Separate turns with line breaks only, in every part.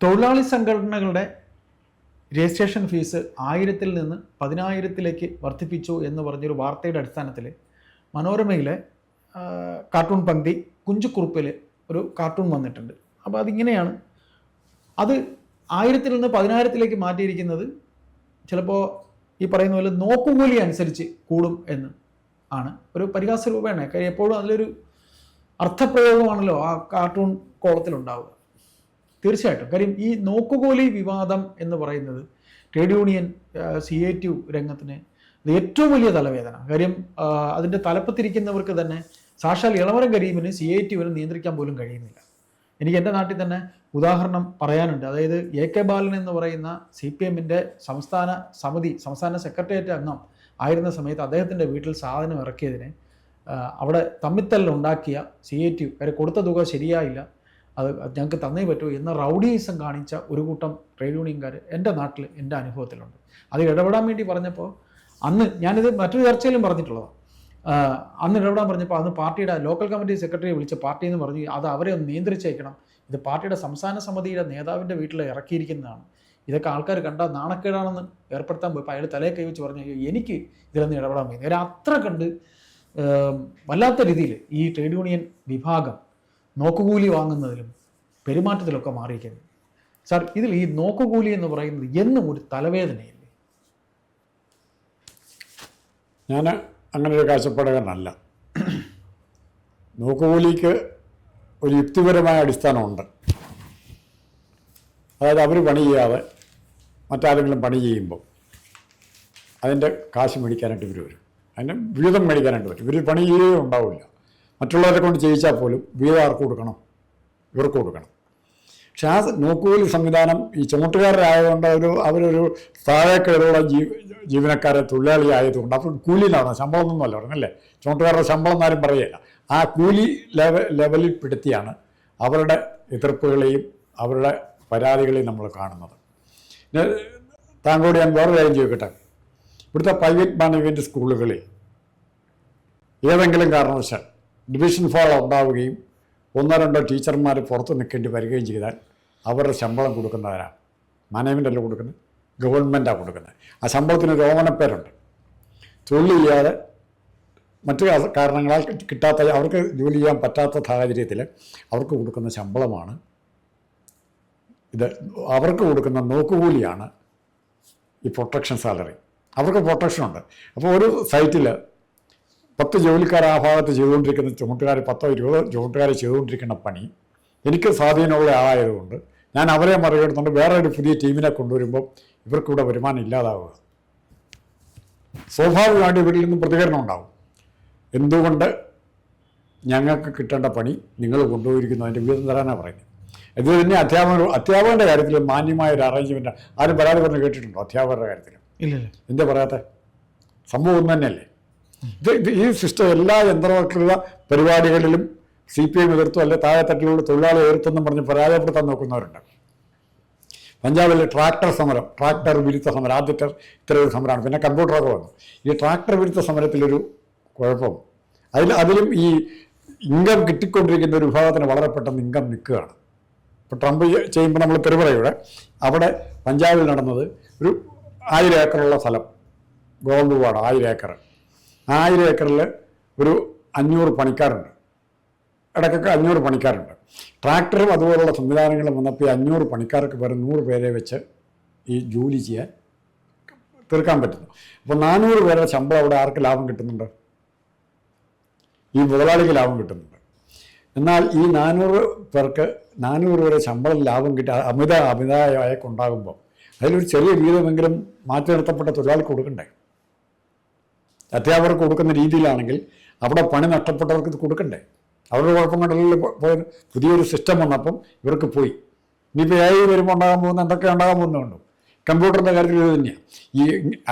തൊഴിലാളി സംഘടനകളുടെ registration fees ആയിരത്തിൽ നിന്ന് പതിനായിരത്തിലേക്ക് വർദ്ധിപ്പിച്ചു എന്ന് പറഞ്ഞൊരു വാർത്തയുടെ അടിസ്ഥാനത്തിൽ മനോരമയിലെ കാർട്ടൂൺ പങ്ക്തി കുഞ്ചുക്കുറുപ്പിൽ ഒരു കാർട്ടൂൺ വന്നിട്ടുണ്ട്. അപ്പോൾ അതിങ്ങനെയാണ്. അത് ആയിരത്തിൽ നിന്ന് പതിനായിരത്തിലേക്ക് മാറ്റിയിരിക്കുന്നത് ചിലപ്പോൾ ഈ പറയുന്ന പോലെ നോക്കുകൂലി അനുസരിച്ച് കൂടും എന്ന് ആണ്. ഒരു പരിഹാസ രൂപേണ. കാര്യം എപ്പോഴും അതിലൊരു അർത്ഥപ്രയോഗമാണല്ലോ ആ കാർട്ടൂൺ കോളത്തിലുണ്ടാവുക. തീർച്ചയായിട്ടും. കാര്യം ഈ നോക്കുകൂലി വിവാദം എന്ന് പറയുന്നത് trade union C A T രംഗത്തിന് അത് ഏറ്റവും വലിയ തലവേദന. കാര്യം അതിന്റെ തലപ്പത്തിരിക്കുന്നവർക്ക് തന്നെ സാക്ഷാൽ ഇളവരം കരീമിന് സി ഐ ടിവിന് നിയന്ത്രിക്കാൻ പോലും കഴിയുന്നില്ല. എനിക്ക് എന്റെ നാട്ടിൽ തന്നെ ഉദാഹരണം പറയാനുണ്ട്. അതായത് എ കെ ബാലൻ എന്ന് പറയുന്ന സി പി എമ്മിന്റെ സംസ്ഥാന സമിതി സംസ്ഥാന സെക്രട്ടേറിയറ്റ് അംഗം ആയിരുന്ന സമയത്ത് അദ്ദേഹത്തിന്റെ വീട്ടിൽ സാധനം ഇറക്കിയതിന് അവിടെ തമ്മിത്തല്ലുണ്ടാക്കിയ സി ഐ ടി വരെ കൊടുത്ത തുക ശരിയായില്ല. അത് ഞങ്ങൾക്ക് തന്നേ പറ്റൂ എന്ന റൗഡീസം കാണിച്ച ഒരു കൂട്ടം ട്രേഡ് യൂണിയൻകാർ എന്റെ നാട്ടിൽ എന്റെ അനുഭവത്തിലുണ്ട്. അത് ഇടപെടാൻ വേണ്ടി പറഞ്ഞപ്പോൾ അന്ന് ഞാനിത് മറ്റൊരു ചർച്ചയിലും പറഞ്ഞിട്ടുള്ളതാണ്. അന്ന് ഇടപെടാൻ പറഞ്ഞപ്പോൾ അന്ന് പാർട്ടിയുടെ ലോക്കൽ കമ്മിറ്റി സെക്രട്ടറി വിളിച്ച് പാർട്ടി എന്ന് പറഞ്ഞു അത് അവരെ ഒന്ന് നിയന്ത്രിച്ചേക്കണം. ഇത് പാർട്ടിയുടെ സംസ്ഥാന സമിതിയുടെ നേതാവിന്റെ വീട്ടിൽ ഇറക്കിയിരിക്കുന്നതാണ്. ഇതൊക്കെ ആൾക്കാർ കണ്ടാൽ നാണക്കേടാണെന്ന് ഏർപ്പെടുത്താൻ പോയപ്പോൾ അയാൾ തലയെ കൈവച്ച് പറഞ്ഞു "അയ്യോ, എനിക്ക് ഇതിലൊന്നും ഇടപെടാൻ പോയി അവർ അത്ര കണ്ട് വല്ലാത്ത രീതിയിൽ ഈ ട്രേഡ് യൂണിയൻ വിഭാഗം നോക്കുകൂലി വാങ്ങുന്നതിലും പെരുമാറ്റത്തിലൊക്കെ മാറിയിരിക്കുന്നത് സാർ ഇതിൽ ഈ നോക്കുകൂലി എന്ന് പറയുന്നത് എന്നും ഒരു തലവേദനയില്ലേ?
ഞാൻ അങ്ങനെ ഒരു കാഴ്ചപ്പാടുകാരനല്ല. നോക്കുകൂലിക്ക് ഒരു യുക്തിപരമായ അടിസ്ഥാനമുണ്ട്. അതായത് അവർ പണി ചെയ്യാതെ മറ്റാരെങ്കിലും പണി ചെയ്യുമ്പോൾ അതിന്റെ കാശ് മേടിക്കാനായിട്ട് ഇവർ വരും. അതിന്റെ വിഹിതം മേടിക്കാനായിട്ട് വരും ഇവർ പണി ചെയ്യുകയും ഉണ്ടാവില്ല. മറ്റുള്ളവരെ കൊണ്ട് ചെയ്യിച്ചാൽ പോലും വീതം ആർക്ക് കൊടുക്കണം? ഇവർക്ക് കൊടുക്കണം. പക്ഷെ ആ നോക്കുകൂലി സംവിധാനം ഈ ചുമട്ടുകാരായതുകൊണ്ട് ഒരു അവരൊരു താഴേക്കേടുള്ള ജീ ജീവനക്കാരെ തൊഴിലാളി ആയതുകൊണ്ട് അപ്പോൾ കൂലിയിലാണ്. ശമ്പളം ഒന്നുമല്ല പറഞ്ഞല്ലേ ചുമട്ടുകാരുടെ ശമ്പളം എന്നാരും പറയുകയില്ല. ആ കൂലി ലെവ ലെവലിൽ പെടുത്തിയാണ് അവരുടെ എതിർപ്പുകളെയും അവരുടെ പരാതികളെയും നമ്മൾ കാണുന്നത്. താങ്കളോട് ഞാൻ വേറെ കാര്യം ചോദിക്കട്ടെ? ഇവിടുത്തെ പ്രൈവറ്റ് മാനേജ്മെന്റ് സ്കൂളുകളിൽ ഏതെങ്കിലും കാരണവശാൽ ഡിവിഷൻ ഫോൾ ഉണ്ടാവുകയും ഒന്നോ രണ്ടോ ടീച്ചർമാർ പുറത്ത് നിൽക്കേണ്ടി വരികയും ചെയ്താൽ അവരുടെ ശമ്പളം കൊടുക്കുന്നവരാണ് മാനേജ്മെന്റ് അല്ല കൊടുക്കുന്നത് ഗവൺമെന്റാണ് കൊടുക്കുന്നത് ആ ശമ്പളത്തിന് ഒരു ഓമനപ്പേരുണ്ട്. തൊഴിൽ മറ്റു കാരണങ്ങളാൽ കിട്ടാത്ത അവർക്ക് ജോലി ചെയ്യാൻ പറ്റാത്ത സാഹചര്യത്തിൽ അവർക്ക് കൊടുക്കുന്ന ശമ്പളമാണ് ഇത്. അവർക്ക് കൊടുക്കുന്ന നോക്കുകൂലിയാണ് ഈ പ്രൊട്ടക്ഷൻ സാലറി അവർക്ക് പ്രൊട്ടക്ഷനുണ്ട് അപ്പോൾ ഒരു സൈറ്റിൽ പത്ത് ജോലിക്കാർ ആ ഭാഗത്ത് ചെയ്തുകൊണ്ടിരിക്കുന്ന ചുമട്ടുകാർ പത്തോ ഇരുപതോ ചുമട്ടുകാർ ചെയ്തുകൊണ്ടിരിക്കുന്ന പണി എനിക്ക് സ്വാധീനമുള്ള ആളായതുകൊണ്ട് ഞാൻ അവരെ മറികടന്നുകൊണ്ട് വേറെ ഒരു പുതിയ ടീമിനെ കൊണ്ടുവരുമ്പോൾ ഇവർക്കിവിടെ വരുമാനം ഇല്ലാതാവുക. സ്വാഭാവികമായിട്ട് ഇവരിൽ നിന്നും പ്രതികരണം ഉണ്ടാവും. എന്തുകൊണ്ട് ഞങ്ങൾക്ക് കിട്ടേണ്ട പണി നിങ്ങൾ കൊണ്ടുപോയിരിക്കുന്നു? അതിന്റെ വീതം തരാനാണ് പറയുന്നത്. ഇത് തന്നെ അധ്യാപകർ അധ്യാപകന്റെ കാര്യത്തിൽ മാന്യമായ ഒരു അറേഞ്ച്മെന്റ് ആരും പരാതി പറഞ്ഞ് കേട്ടിട്ടുണ്ടോ? അധ്യാപകരുടെ കാര്യത്തിൽ
ഇല്ല
എന്താ പറയാത്ത? സംഭവം ഒന്നും തന്നെയല്ലേ? ഈ സിസ്റ്റം എല്ലാ യന്ത്രവൽകൃത പരിപാടികളിലും സി പി എം എതിർത്തു അല്ലെ താഴെത്തട്ടിലുള്ള തൊഴിലാളി എതിർത്തെന്നും പറഞ്ഞ് പരാജയപ്പെടുത്താൻ നോക്കുന്നവരുണ്ട്. പഞ്ചാബിൽ ട്രാക്ടർ സമരം ട്രാക്ടർ വിരുദ്ധ സമരം ആദ്യത്തെ ഇത്തരം സമരമാണ്. പിന്നെ കമ്പ്യൂട്ടറൊക്കെ വന്നു. ഈ ട്രാക്ടർ വിരുദ്ധ സമരത്തിലൊരു കുഴപ്പം. അതിൽ അതിലും ഈ ഇൻകം കിട്ടിക്കൊണ്ടിരിക്കുന്ന ഒരു വിഭാഗത്തിന് വളരെ പെട്ടെന്ന് ഇൻകം നിൽക്കുകയാണ്. ഇപ്പോൾ ട്രംപ് ചെയ്യുമ്പോൾ നമ്മൾ തെരുവറയുടെ അവിടെ പഞ്ചാബിൽ നടന്നത് ഒരു ആയിരം ഏക്കറുള്ള സ്ഥലം ഗോൾഡ് വാർഡ് ആയിരം ഏക്കർ ആയിരം ഏക്കറിൽ ഒരു അഞ്ഞൂറ് പണിക്കാരുണ്ട്. ഇടയ്ക്കൊക്കെ അഞ്ഞൂറ് പണിക്കാരുണ്ട്. ട്രാക്ടറും അതുപോലുള്ള സംവിധാനങ്ങളും വന്നപ്പോൾ ഈ അഞ്ഞൂറ് പണിക്കാർക്ക് വെറും നൂറ് പേരെ വെച്ച് ഈ ജോലി ചെയ്യാൻ തീർക്കാൻ പറ്റുന്നു. അപ്പോൾ നാനൂറ് പേരുടെ ശമ്പളം അവിടെ ആർക്ക് ലാഭം കിട്ടുന്നുണ്ട്? ഈ മുതലാളിക്ക് ലാഭം കിട്ടുന്നുണ്ട്. എന്നാൽ ഈ നാനൂറ് പേർക്ക് നാനൂറ് പേരെ ശമ്പളം ലാഭം കിട്ടി അമിത അമിതായ അമിതായക്കുണ്ടാകുമ്പോൾ അതിലൊരു ചെറിയ വീതമെങ്കിലും മാറ്റി നിർത്തപ്പെട്ട തൊഴിലാളിക്ക് കൊടുക്കണ്ടേ? അധ്യാപകർക്ക് കൊടുക്കുന്ന രീതിയിലാണെങ്കിൽ അവിടെ പണി നഷ്ടപ്പെട്ടവർക്ക് ഇത് കൊടുക്കണ്ടേ? അവരുടെ കുഴപ്പം കണ്ടല്ലോ പുതിയൊരു സിസ്റ്റം വന്നപ്പം ഇവർക്ക് പോയി. ഇനിയിപ്പോൾ എ ഐ വരുമ്പോൾ ഉണ്ടാകാൻ പോകുന്ന എന്തൊക്കെ ഉണ്ടാകാൻ പോകുന്നുണ്ടോ കമ്പ്യൂട്ടറിന്റെ കാര്യത്തിൽ ഇത് തന്നെയാണ് ഈ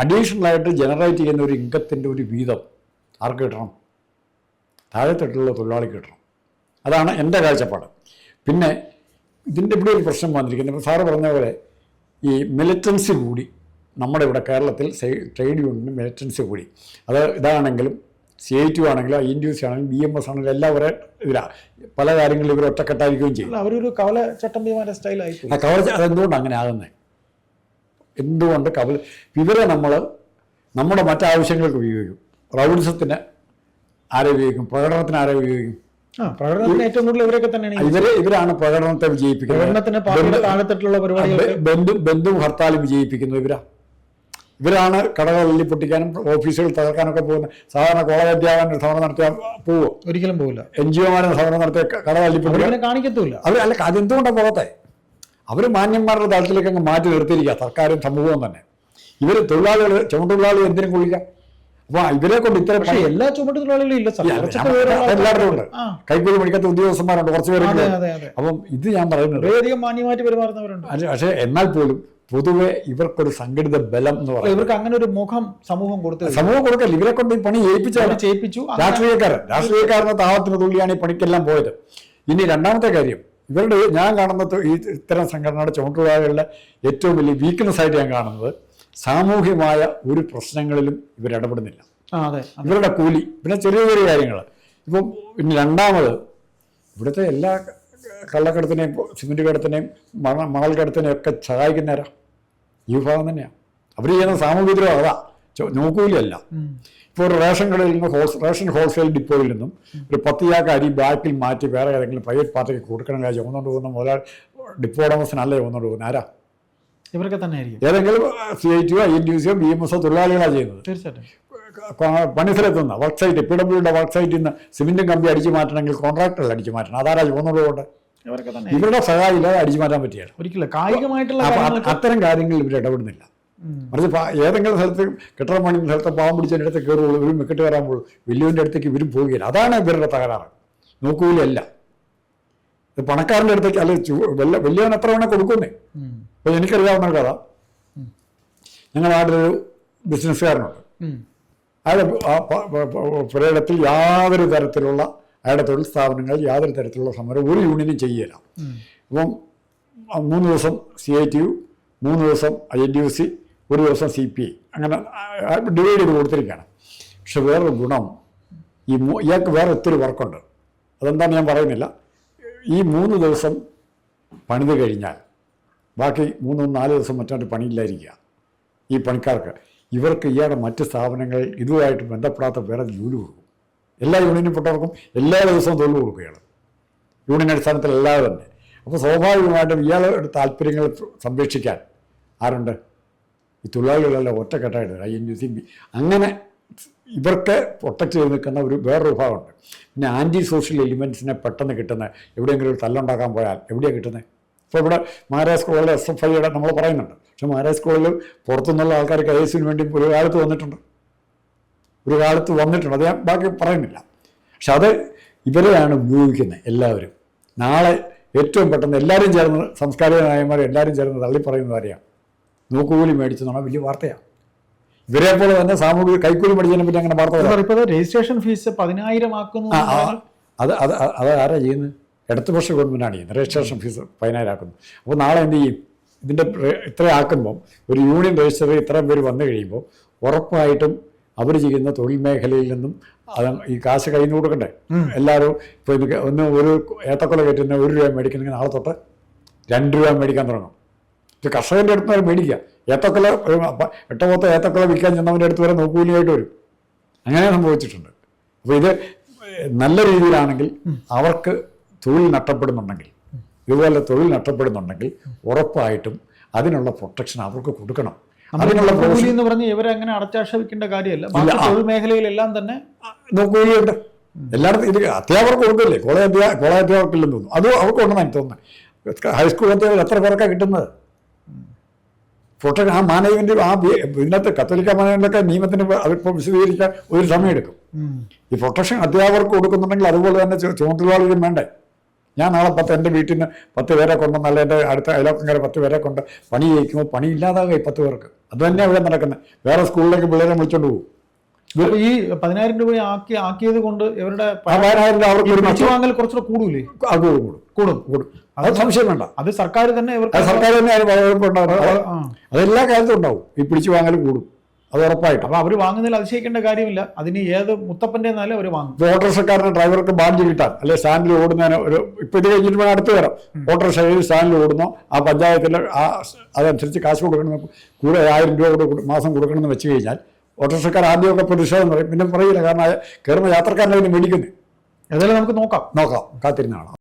അഡീഷണലായിട്ട് ജനറേറ്റ് ചെയ്യുന്ന ഒരു ഇൻകത്തിന്റെ ഒരു വീതം ആർക്ക് കിട്ടണം? താഴെത്തട്ടിലുള്ള തൊഴിലാളിക്ക് കിട്ടണം. അതാണ് എന്റെ കാഴ്ചപ്പാട്. പിന്നെ ഇതിന്റെ ഇവിടെ ഒരു പ്രശ്നം വന്നിരിക്കുന്നത് സാറ് പറഞ്ഞ പോലെ ഈ മിലിറ്റൻസി കൂടി നമ്മുടെ ഇവിടെ കേരളത്തിൽ ട്രേഡ് യൂണിയനും മിലിറ്റൻസി കൂടി. അത് ഇതാണെങ്കിലും സി ഐ ടു ആണെങ്കിലും ഐ എൻ ടി സി ആണെങ്കിലും ബി എം എസ് ആണെങ്കിലും എല്ലാം ഒരേ ഇതിലാണ് പല കാര്യങ്ങളിലും ഇവർ ഒറ്റക്കെട്ടായിരിക്കുകയും ചെയ്യും.
അവരൊരു കവല ചട്ടമ്പിമാരുടെ സ്റ്റൈലായി
കവല അതെന്തുകൊണ്ട് അങ്ങനെ ആകുന്നത് എന്തുകൊണ്ട് കവൽ ഇവരെ നമ്മൾ നമ്മുടെ മറ്റാവശ്യങ്ങൾക്ക് ഉപയോഗിക്കും. റൗഡിസത്തിന് ആരെ ഉപയോഗിക്കും? പ്രകടനത്തിന് ആരെ ഉപയോഗിക്കും?
പ്രകടനത്തിന് ഏറ്റവും കൂടുതൽ ഇവരൊക്കെ തന്നെയാണ്
ഇവരെ ഇവരാണ് പ്രകടനത്തെ വിജയിപ്പിക്കുന്നത്. ബന്ധു ബന്ധു ഹർത്താൽ വിജയിപ്പിക്കുന്നത് ഇവരാ. ഇവരാണ് കടകൾ തല്ലി പൊട്ടിക്കാനും ഓഫീസുകൾ തകർക്കാനൊക്കെ പോകുന്നത് സാധാരണ കോളേജ് അധ്യാപകൻ സമരം നടത്തിയാൽ പോവോ?
ഒരിക്കലും പോകില്ല
എൻ ജി ഒമാരെ സമരം നടത്തിയ കട തല്ലി പൊട്ടിക്കാൻ
അവരങ്ങനെ
അവർ അല്ല അതെന്തുകൊണ്ടാണ് പോകത്തെ അവർ മാന്യന്മാരുടെ തലത്തിലേക്ക് അങ്ങ് മാറ്റി നിർത്തിയിരിക്കുക സർക്കാരും സമൂഹവും തന്നെ. ഇവർ തൊഴിലാളികൾ ചുമട്ടുതൊഴിലാളികൾ എന്തിനും കൊള്ളിക്കുക അപ്പൊ ഇവരെ കൊണ്ട് ഇത്ര
പക്ഷേ എല്ലാ ചുമട്ടുതൊഴിലാളികളും ഇല്ല
എല്ലാവരും ഉണ്ട് കൈക്കൂലി പഠിക്കാത്ത ഉദ്യോഗസ്ഥന്മാരുണ്ട് കുറച്ച്
അതെ
അപ്പം ഇത് ഞാൻ പറയുന്നത് പക്ഷേ എന്നാൽ പോലും പൊതുവെ ഇവർക്കൊരു സംഘടിത ബലം എന്ന് പറയുന്നത്.
ഇവർക്ക് അങ്ങനെ ഒരു മുഖം സമൂഹം കൊടുത്തു
സമൂഹം കൊടുക്കല്ല ഇവരെ കൊണ്ട് ഈ പണി
ചെയ്യിപ്പിച്ചു അങ്ങനെ
രാഷ്ട്രീയക്കാരൻ രാഷ്ട്രീയക്കാരന് താളത്തിന് തുള്ളിയാണ് ഈ പണിക്കെല്ലാം പോയത്. ഇനി രണ്ടാമത്തെ കാര്യം ഇവരുടെ ഞാൻ കാണുന്നത് ഈ ഇത്തരം സംഘടനയുടെ ചുമട്ടുകാരുടെ ഏറ്റവും വലിയ വീക്ക്നെസ് ആയിട്ട് ഞാൻ കാണുന്നത് സാമൂഹ്യമായ ഒരു പ്രശ്നങ്ങളിലും ഇവരിടപെടുന്നില്ല
ഇടപെടുന്നില്ല.
ഇവരുടെ കൂലി പിന്നെ ചെറിയ ചെറിയ കാര്യങ്ങൾ ഇപ്പം ഇനി രണ്ടാമത് ഇവിടുത്തെ എല്ലാ കള്ളക്കടത്തിനെയും സിമെന്റ് കടത്തിനെയും മണ മണൽ കടത്തിനെയും ഒക്കെ സഹായിക്കുന്നവരാ. ഈ വിഭാഗം തന്നെയാണ് അവർ ചെയ്യുന്ന സാമൂഹിക ദ്രോഹം അതാ.
നോക്കൂലല്ല.
ഇപ്പോൾ ഒരു റേഷൻ കടയിൽ നിന്ന് ഹോൾസ് റേഷൻ ഹോൾസെയിൽ ഡിപ്പോയിൽ നിന്നും ഒരു പത്ത് ചാക്ക് അരി ബാക്കിൽ മാറ്റി വേറെ ഏതെങ്കിലും പ്രൈവറ്റ് പാർട്ടിക്ക് കൊടുക്കണം കാര്യം ചുമന്നുകൊണ്ട് പോകുന്ന മുതലാൾ ഡിപ്പോ ഉടമസ്ഥനല്ലേ ചുമന്നുകൊണ്ട് പോകുന്നത് ആരാ?
ഇവരൊക്കെ തന്നെ ആയിരിക്കും
ഏതെങ്കിലും സി ഐ ടിയോ ഐ എൻ ടി സിയോ ബി എം എസോ തൊഴിലാളികളാണ് ചെയ്യുന്നത്.
തീർച്ചയായിട്ടും.
കൊ- പണിസ്ഥലത്ത് നിന്ന് വർക്ക് സൈറ്റ് പി ഡബ്ല്യുടെ വർക്ക് സൈറ്റിൽ നിന്ന് സിമെന്റും കമ്പി അടിച്ചു മാറ്റണമെങ്കിൽ കോൺട്രാക്ടറിൽ അടിച്ചു മാറ്റണം. അതാരാ ചുമന്നുള്ളതുകൊണ്ട്
തന്നെ
ഇവരുടെ സഹായം ഇല്ലാതെ അടിച്ചു മാറ്റാൻ പറ്റിയാണ്.
ഒരിക്കലും കായികമായിട്ടുള്ള
അപ്പൊ അത്തരം കാര്യങ്ങളിൽ ഇവർ ഇടപെടുന്നില്ല. മറിച്ച് ഏതെങ്കിലും സ്ഥലത്ത് കെട്ടിടം പണിയുന്ന സ്ഥലത്ത് പാവം പിടിച്ചതിന്റെ അടുത്ത് കയറുള്ളൂ ഇവരും വിക്കറ്റ് കയറാൻ പോകുള്ളൂ വലിയവന്റെ അടുത്തേക്ക് ഇവരും പോവുകയില്ല. അതാണ് ഇവരുടെ തകരാറ്. നോക്കൂലല്ല ഇത് പണക്കാരന്റെ അടുത്തേക്ക് അല്ലെ വലിയ വലിയവൻ എത്ര വേണേൽ കൊടുക്കുന്നേ. അപ്പോൾ എനിക്കറിയാവുന്ന ഒരു കഥ. ഞങ്ങളുടെ നാട്ടിലൊരു ബിസിനസ്സുകാരനുണ്ട്. അയാളുടെ പ്രേടത്തിൽ യാതൊരു തരത്തിലുള്ള അയാളുടെ തൊഴിൽ സ്ഥാപനങ്ങൾ യാതൊരു തരത്തിലുള്ള സമരം ഒരു യൂണിയനും ചെയ്യില്ല. അപ്പം മൂന്ന് ദിവസം സി ഐ ടി യു മൂന്ന് ദിവസം I N D U C ഒരു ദിവസം സി പി ഐ അങ്ങനെ ഡിവൈഡ് ചെയ്ത് കൊടുത്തിരിക്കുകയാണ്. പക്ഷെ വേറൊരു ഗുണം ഈ ഇയാൾക്ക് വേറെ ഒത്തിരി വർക്കുണ്ട്. അതെന്താണെന്ന് ഞാൻ പറയുന്നില്ല. ഈ മൂന്ന് ദിവസം പണിത് കഴിഞ്ഞാൽ ബാക്കി മൂന്നോ നാല് ദിവസം മറ്റാണ്ട് പണിയില്ലായിരിക്കുക ഈ പണിക്കാർക്ക്. ഇവർക്ക് ഇയാളുടെ മറ്റ് സ്ഥാപനങ്ങൾ ഇതുമായിട്ട് ബന്ധപ്പെടാത്ത വേറെ ജോലി കൊടുക്കും. എല്ലാ യൂണിയനും പെട്ടവർക്കും എല്ലാ ദിവസവും തൊഴിൽ കൊടുക്കുകയാണ്. യൂണിയൻ അടിസ്ഥാനത്തിൽ എല്ലാവരും തന്നെ. അപ്പോൾ സ്വാഭാവികമായിട്ടും ഇയാളുടെ താല്പര്യങ്ങൾ സംരക്ഷിക്കാൻ ആരുണ്ട്? ഈ തൊഴിലാളികളെല്ലാം ഒറ്റക്കെട്ടായിട്ട് I N U C B അങ്ങനെ ഇവർക്ക് പ്രൊട്ടക്റ്റ് ചെയ്ത് നിൽക്കുന്ന ഒരു വേറൊരു വിഭാഗമുണ്ട്. പിന്നെ ആന്റി സോഷ്യൽ എലിമെന്റ്സിനെ പെട്ടെന്ന് കിട്ടുന്ന എവിടെയെങ്കിലും ഒരു തല്ലുണ്ടാക്കാൻ പോയാൽ എവിടെയാണ് കിട്ടുന്നത്? ഇപ്പോൾ ഇവിടെ മഹാരാഷ്ട്ര എസ് എഫ് ഐയുടെ നമ്മൾ പറയുന്നുണ്ട്. പക്ഷേ മഹാരാജ് കോളേജിൽ പുറത്തുനിന്നുള്ള ആൾക്കാർ ഐ എസിന് വേണ്ടി ഒരു കാലത്ത് വന്നിട്ടുണ്ട്. ഒരു കാലത്ത് വന്നിട്ടുണ്ട്. അത് ഞാൻ ബാക്കി പറയുന്നില്ല. പക്ഷെ അത് ഇവരെയാണ് ഉപയോഗിക്കുന്നത് എല്ലാവരും. നാളെ ഏറ്റവും പെട്ടെന്ന് എല്ലാവരും ചേർന്ന് സംസ്കാരിക നായന്മാർ എല്ലാവരും ചേർന്ന് തള്ളി ആരെയാണ് നോക്കുകൂലി നോക്കുകൂലി മേടിച്ചെന്നാണ് വലിയ വാർത്തയാണ്. ഇവരെ പോലെ തന്നെ സാമൂഹിക കൈക്കൂലി മേടിച്ചതിനെ പറ്റി അങ്ങനെ വാർത്ത.
രജിസ്ട്രേഷൻ ഫീസ് പതിനായിരം ആക്കുന്നു
അത് അത് അത് ആരാ ചെയ്യുന്നത്? ഇടതുപക്ഷ ഗവൺമെന്റാണ് ചെയ്യുന്നത്. രജിസ്ട്രേഷൻ ഫീസ് പതിനായിരം ആക്കുന്നത് അപ്പോൾ നാളെ എന്ത് ചെയ്യും? ഇതിന്റെ ഇത്രയാക്കുമ്പം ഇത്ര ഒരു യൂണിയൻ രജിസ്റ്ററിൽ ഇത്രയും പേര് വന്നു കഴിയുമ്പോൾ ഉറപ്പായിട്ടും അവർ ചെയ്യുന്ന തൊഴിൽ മേഖലയിൽ നിന്നും അത് ഈ കാശ് കയ്യിൽ നിന്ന് കൊടുക്കണ്ടേ? എല്ലാവരും ഇപ്പോൾ എനിക്ക് ഒന്ന് ഒരു ഏത്തക്കൊല കയറ്റുന്ന ഒരു രൂപ മേടിക്കണമെങ്കിൽ നാളെ തൊട്ട് രണ്ട് രൂപ മേടിക്കാൻ തുടങ്ങും. ഇത് കർഷകന്റെ അടുത്ത് വരെ മേടിക്കുക. ഏത്തക്കൊല എട്ടോ പത്തോ ഏത്തക്കൊല വിൽക്കാൻ ചെന്നവന്റെ അടുത്ത് വരെ നോക്കൂലിയായിട്ട് വരും. അങ്ങനെ സംഭവിച്ചിട്ടുണ്ട്. അപ്പോൾ ഇത് നല്ല രീതിയിലാണെങ്കിൽ അവർക്ക് തൊഴിൽ നഷ്ടപ്പെടുന്നുണ്ടെങ്കിൽ ഇതുപോലെ തൊഴിൽ നഷ്ടപ്പെടുന്നുണ്ടെങ്കിൽ ഉറപ്പായിട്ടും അതിനുള്ള പ്രൊട്ടക്ഷൻ അവർക്ക് കൊടുക്കണം. അതിനുള്ള
കൂലി എന്ന് പറഞ്ഞ് ഇവരെ അങ്ങനെ അടച്ചാക്ഷേപിക്കേണ്ട കാര്യമല്ല. തൊഴിൽ മേഖലയിലെല്ലാം തന്നെ
നോക്കുകയുണ്ട് എല്ലായിടത്തും ഇത് അധ്യാപകർക്ക് കൊടുക്കില്ലേ? കോളേജ് അധ്യാ കോളേജ് അധ്യാപകർക്കില്ലെന്ന് തോന്നുന്നു. അതും അവർക്ക് ഉണ്ടെന്നാണ് എനിക്ക് തോന്നുന്നത്. ഹൈസ്കൂൾ അധ്യാപകർ എത്ര പേർക്കാണ് കിട്ടുന്നത്? പ്രൊട്ടക്ഷൻ ആ മാനേജ്മെന്റ് ആ ഇന്നത്തെ ഇതിനകത്ത് കത്തോലിക്ക മാനേജ്മെന്റൊക്കെ നിയമത്തിന് അതിപ്പോൾ വിശദീകരിക്കാൻ ഒരു സമയം എടുക്കും ഈ പ്രൊട്ടക്ഷൻ അധ്യാപകർക്ക് കൊടുക്കുന്നുണ്ടെങ്കിൽ അതുപോലെ തന്നെ ചുമതലവാളികളും വേണ്ടേ? ഞാൻ നാളെ പത്ത് എന്റെ വീട്ടിൽ നിന്ന് പത്ത് പേരെ കൊണ്ടെന്നല്ല എന്റെ അടുത്ത അയലോക്കങ്ങനെ പത്ത് പേരെ കൊണ്ട് പണി ചെയ്യിക്കുമ്പോൾ പണി ഇല്ലാതാകും പത്ത് പേർക്ക്. അത് തന്നെയാണ് ഇവിടെ നടക്കുന്നത് വേറെ സ്കൂളിലേക്ക് പിള്ളേരെ വിളിച്ചോണ്ട് പോകും
ഈ പതിനായിരം രൂപ ആക്കി ആക്കിയത് കൊണ്ട് ഇവരുടെ
പതിനായിരം രൂപ അവർക്ക്
വാങ്ങൽ കുറച്ചുകൂടെ കൂടൂലേ
അത് കൂടും കൂടും.
കൂടും.
അത് സംശയം വേണ്ട.
അത് സർക്കാർ തന്നെ
സർക്കാർ തന്നെ അതിന്
ആ.
അതെല്ലാ കാലത്തും ഉണ്ടാവും. ഈ പിടിച്ചു വാങ്ങൽ കൂടും. അത് ഉറപ്പായിട്ട്.
അപ്പോൾ അവർ വാങ്ങുന്നതിൽ അതിശയിക്കേണ്ട കാര്യമില്ല. അതിന് ഏത് മുത്തപ്പന്റെ എന്നാലും അവർ വാങ്ങും.
ഓട്ടോറിക്ഷക്കാരന് ഡ്രൈവർക്ക് ബാഡ്ജ് കിട്ടാൻ അല്ലെ സ്റ്റാൻഡിൽ ഓടുന്നതിന് ഒരു ഇപ്പം ഇത് കഴിഞ്ഞിട്ട് വേണം അടുത്ത് വരാം ഓട്ടോറിക്ഷ ഏത് സ്റ്റാൻഡിൽ ഓടുന്നോ. ആ പഞ്ചായത്തിൽ ആ അതനുസരിച്ച് കാശ് കൊടുക്കണം കൂടെ ആയിരം രൂപ കൂടെ മാസം കൊടുക്കണമെന്ന് വെച്ച് കഴിഞ്ഞാൽ ഓട്ടോറിക്ഷക്കാർ ആദ്യമൊക്കെ പ്രതിഷേധം പറയും. പിന്നെ പറയില്ല. കാരണം കയറുന്ന യാത്രക്കാരനെ അതിന് മേടിക്കുന്നത്
ഏതായാലും നമുക്ക് നോക്കാം.
നോക്കാം. കാത്തിരുന്ന് കാണാം